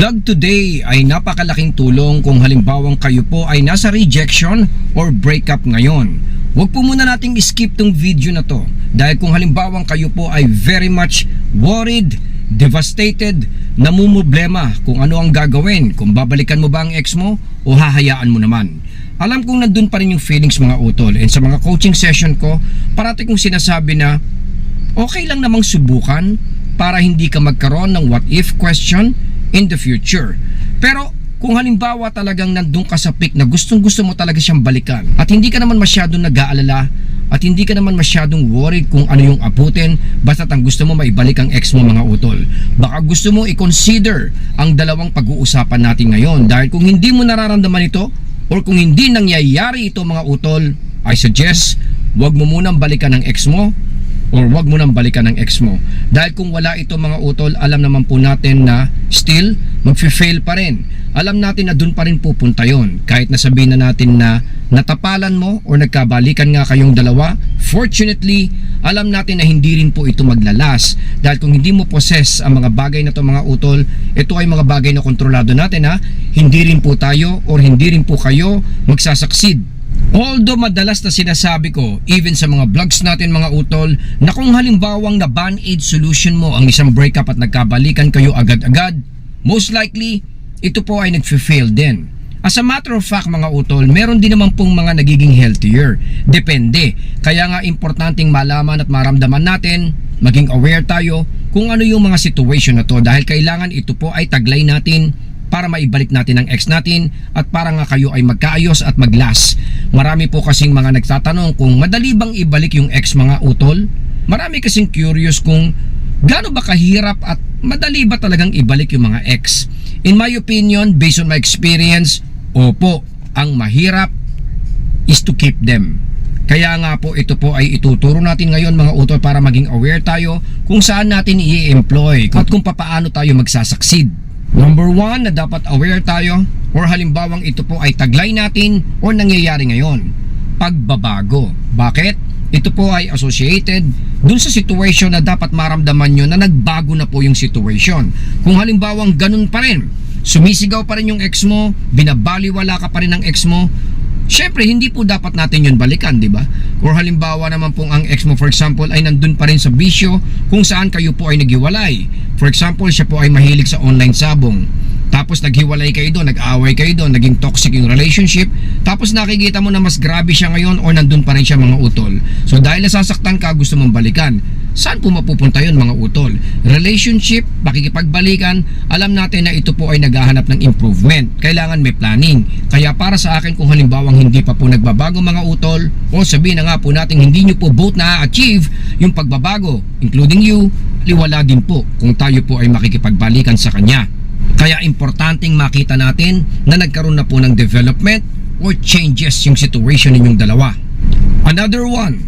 vlog today ay napakalaking tulong kung halimbawang kayo po ay nasa rejection or breakup ngayon. Huwag po muna nating skip tong video na to dahil kung halimbawang kayo po ay very much worried, devastated, namumblema kung ano ang gagawin, kung babalikan mo ba ang ex mo o hahayaan mo naman. Alam kong nandun pa rin yung feelings mga utol and sa mga coaching session ko, parati kong sinasabi na okay lang namang subukan para hindi ka magkaroon ng what if question in the future. Pero kung halimbawa talagang nandun ka sa peak na gustong gusto mo talaga siyang balikan at hindi ka naman masyadong nag-aalala at hindi ka naman masyadong worried kung ano yung abutin basta't ang gusto mo maibalik ang ex mo mga utol. Baka gusto mo i-consider ang dalawang pag-uusapan natin ngayon dahil kung hindi mo nararamdaman ito or kung hindi nangyayari ito mga utol, I suggest wag mo munang balikan ang ex mo or wag mo nang balikan ng ex mo. Dahil kung wala ito mga utol, alam naman po natin na still magfe-fail pa rin. Alam natin na dun pa rin pupunta yon. Kahit nasabihin na natin na natapalan mo or nagkabalikan nga kayong dalawa, fortunately, alam natin na hindi rin po ito maglalas. Dahil kung hindi mo possess ang mga bagay na to mga utol, ito ay mga bagay na kontrolado natin ha. Hindi rin po tayo or hindi rin po kayo magsasucceed Although madalas na sinasabi ko, even sa mga vlogs natin mga utol, na kung halimbawang na band-aid solution mo ang isang breakup at nagkabalikan kayo agad-agad, most likely, ito po ay nag-fail din. As a matter of fact mga utol, meron din naman pong mga nagiging healthier. Depende. Kaya nga importanteng malaman at maramdaman natin, maging aware tayo kung ano yung mga situation na to dahil kailangan ito po ay taglay natin para maibalik natin ang ex natin at para nga kayo ay magkaayos at maglas. Marami po kasing mga nagtatanong kung madali bang ibalik yung ex mga utol. Marami kasing curious kung gaano ba kahirap at madali ba talagang ibalik yung mga ex. In my opinion, based on my experience, opo, ang mahirap is to keep them. Kaya nga po ito po ay ituturo natin ngayon mga utol para maging aware tayo kung saan natin i-employ at kung papaano tayo magsasucceed. Number one na dapat aware tayo or halimbawang ito po ay taglay natin or nangyayari ngayon. Pagbabago. Bakit? Ito po ay associated dun sa situation na dapat maramdaman nyo na nagbago na po yung situation. Kung halimbawang ganun pa rin, sumisigaw pa rin yung ex mo, binabaliwala ka pa rin ng ex mo, Syempre, hindi po dapat natin yun balikan, di ba? Or halimbawa naman pong ang ex mo, for example, ay nandun pa rin sa bisyo kung saan kayo po ay naghiwalay. For example, siya po ay mahilig sa online sabong. Tapos naghiwalay kayo doon, nag-away kayo doon, naging toxic yung relationship. Tapos nakikita mo na mas grabe siya ngayon or nandun pa rin siya mga utol. So dahil nasasaktan ka, gusto mong balikan. Saan po mapupunta yun mga utol? Relationship, pakikipagbalikan, alam natin na ito po ay naghahanap ng improvement. Kailangan may planning. Kaya para sa akin kung halimbawang hindi pa po nagbabago mga utol, o sabihin na nga po natin hindi nyo po both na-achieve yung pagbabago, including you, liwala din po kung tayo po ay makikipagbalikan sa kanya. Kaya importanteng makita natin na nagkaroon na po ng development or changes yung situation ninyong dalawa. Another one,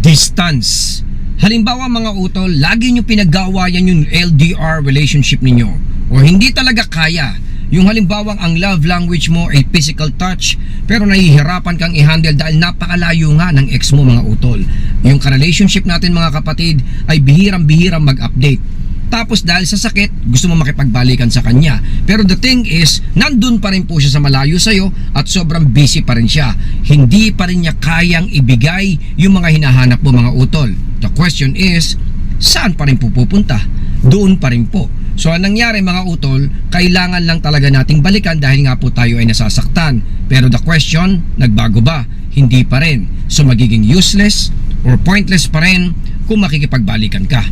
distance. Halimbawa mga utol, lagi nyo pinagawayan yung LDR relationship ninyo or hindi talaga kaya yung halimbawang ang love language mo ay physical touch pero nahihirapan kang i-handle dahil napakalayo nga ng ex mo mga utol. Yung ka-relationship natin mga kapatid ay bihirang-bihirang mag-update. Tapos dahil sa sakit, gusto mo makipagbalikan sa kanya. Pero the thing is, nandun pa rin po siya sa malayo sa'yo at sobrang busy pa rin siya. Hindi pa rin niya kayang ibigay yung mga hinahanap mo mga utol. The question is, saan pa rin po pupunta? Doon pa rin po. So ang nangyari mga utol, kailangan lang talaga nating balikan dahil nga po tayo ay nasasaktan. Pero the question, nagbago ba? Hindi pa rin. So magiging useless or pointless pa rin kung makikipagbalikan ka.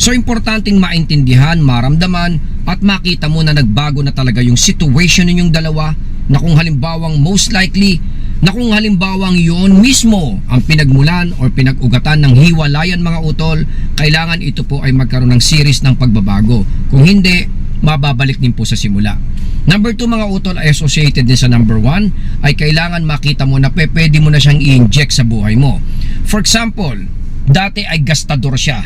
So importanteng maintindihan, maramdaman at makita mo na nagbago na talaga yung situation ninyong dalawa na kung halimbawang most likely na kung halimbawang yon mismo ang pinagmulan or pinag-ugatan ng hiwalayan mga utol, kailangan ito po ay magkaroon ng series ng pagbabago. Kung hindi, mababalik din po sa simula. Number 2 mga utol ay associated din sa number 1 ay kailangan makita mo na pwede mo na siyang i-inject sa buhay mo. For example, dati ay gastador siya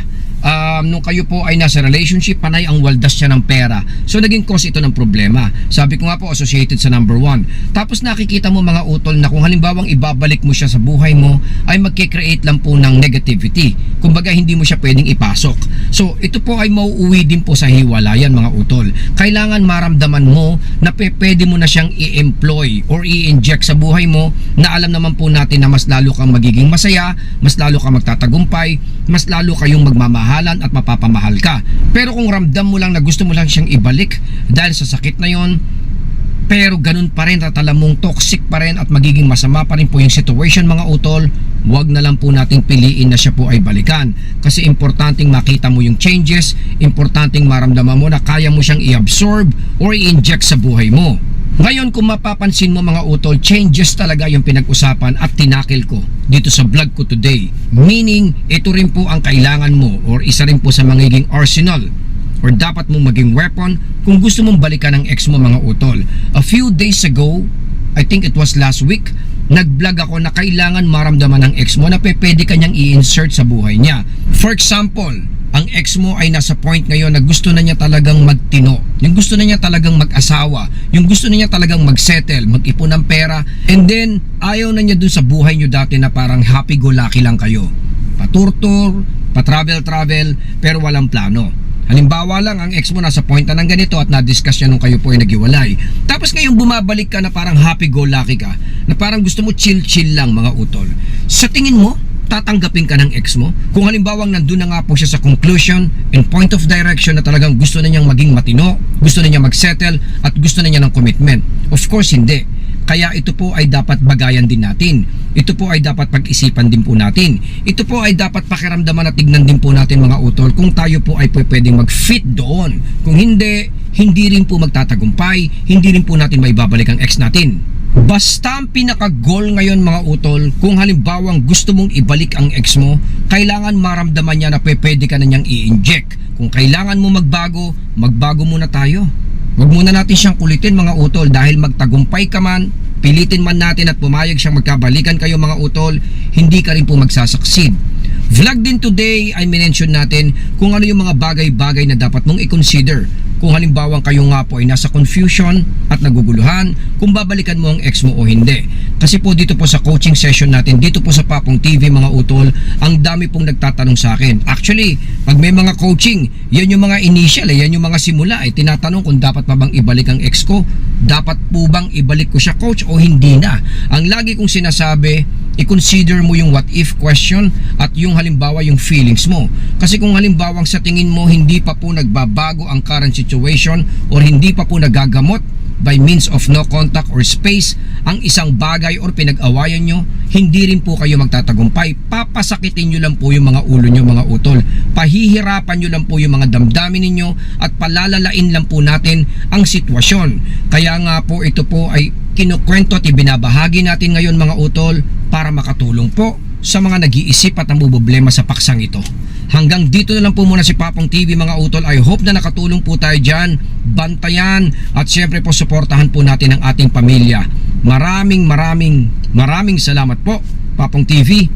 um, nung kayo po ay nasa relationship, panay ang waldas siya ng pera. So naging cause ito ng problema. Sabi ko nga po, associated sa number one. Tapos nakikita mo mga utol na kung halimbawang ibabalik mo siya sa buhay mo, ay magkikreate lang po ng negativity. Kumbaga hindi mo siya pwedeng ipasok. So ito po ay mauuwi din po sa hiwalayan mga utol. Kailangan maramdaman mo na pwede mo na siyang i-employ or i-inject sa buhay mo na alam naman po natin na mas lalo kang magiging masaya, mas lalo kang magtatagumpay, mas lalo kayong magmamahalan at mapapamahal ka. Pero kung ramdam mo lang na gusto mo lang siyang ibalik dahil sa sakit na yon, pero ganun pa rin at alam mong toxic pa rin at magiging masama pa rin po yung situation mga utol, wag na lang po nating piliin na siya po ay balikan. Kasi importanteng makita mo yung changes, importanteng maramdaman mo na kaya mo siyang i-absorb or i-inject sa buhay mo. Ngayon kung mapapansin mo mga utol, changes talaga yung pinag-usapan at tinakil ko dito sa vlog ko today. Meaning, ito rin po ang kailangan mo or isa rin po sa magiging arsenal or dapat mong maging weapon kung gusto mong balikan ang ex mo mga utol. A few days ago, I think it was last week, nag-vlog ako na kailangan maramdaman ng ex mo na pe- pwede kanyang i-insert sa buhay niya. For example, ang ex mo ay nasa point ngayon na gusto na niya talagang magtino. Yung gusto na niya talagang mag-asawa. Yung gusto na niya talagang mag-settle, mag-ipon ng pera. And then, ayaw na niya dun sa buhay niyo dati na parang happy-go-lucky lang kayo. Paturtur, pa-travel-travel, pero walang plano. Halimbawa lang, ang ex mo nasa point na ng ganito at na-discuss niya nung kayo po ay naghiwalay. Tapos ngayon bumabalik ka na parang happy-go-lucky ka, na parang gusto mo chill-chill lang mga utol. Sa tingin mo, tatanggapin ka ng ex mo? Kung halimbawang nandun na nga po siya sa conclusion and point of direction na talagang gusto na niyang maging matino, gusto na niya mag-settle at gusto na niya ng commitment. Of course, hindi. Kaya ito po ay dapat bagayan din natin. Ito po ay dapat pag-isipan din po natin. Ito po ay dapat pakiramdaman at tignan din po natin mga utol kung tayo po ay pwedeng mag-fit doon. Kung hindi, hindi rin po magtatagumpay, hindi rin po natin maibabalik ang ex natin. Basta ang pinaka-goal ngayon mga utol, kung halimbawang gusto mong ibalik ang ex mo, kailangan maramdaman niya na pwede ka na niyang i-inject. Kung kailangan mo magbago, magbago muna tayo. Huwag muna natin siyang kulitin mga utol dahil magtagumpay ka man, pilitin man natin at pumayag siyang magkabalikan kayo mga utol, hindi ka rin po magsasucceed. Vlog din today ay minention natin kung ano yung mga bagay-bagay na dapat mong i-consider kung halimbawang kayo nga po ay nasa confusion at naguguluhan kung babalikan mo ang ex mo o hindi. Kasi po dito po sa coaching session natin, dito po sa Papong TV mga utol, ang dami pong nagtatanong sa akin. Actually, pag may mga coaching, yan yung mga initial, eh, yan yung mga simula. Eh, tinatanong kung dapat pa bang ibalik ang ex ko, dapat po bang ibalik ko siya coach o hindi na. Ang lagi kong sinasabi, i-consider mo yung what if question at yung halimbawa yung feelings mo. Kasi kung halimbawang sa tingin mo hindi pa po nagbabago ang current situation or hindi pa po nagagamot by means of no contact or space ang isang bagay or pinag-awayan nyo, hindi rin po kayo magtatagumpay. Papasakitin nyo lang po yung mga ulo nyo mga utol. Pahihirapan nyo lang po yung mga damdamin ninyo at palalalain lang po natin ang sitwasyon. Kaya nga po ito po ay kinukwento at ibinabahagi natin ngayon mga utol para makatulong po sa mga nag-iisip at problema sa paksang ito. Hanggang dito na lang po muna si Papong TV mga utol. I hope na nakatulong po tayo dyan. Bantayan at syempre po suportahan po natin ang ating pamilya. Maraming maraming maraming salamat po Papong TV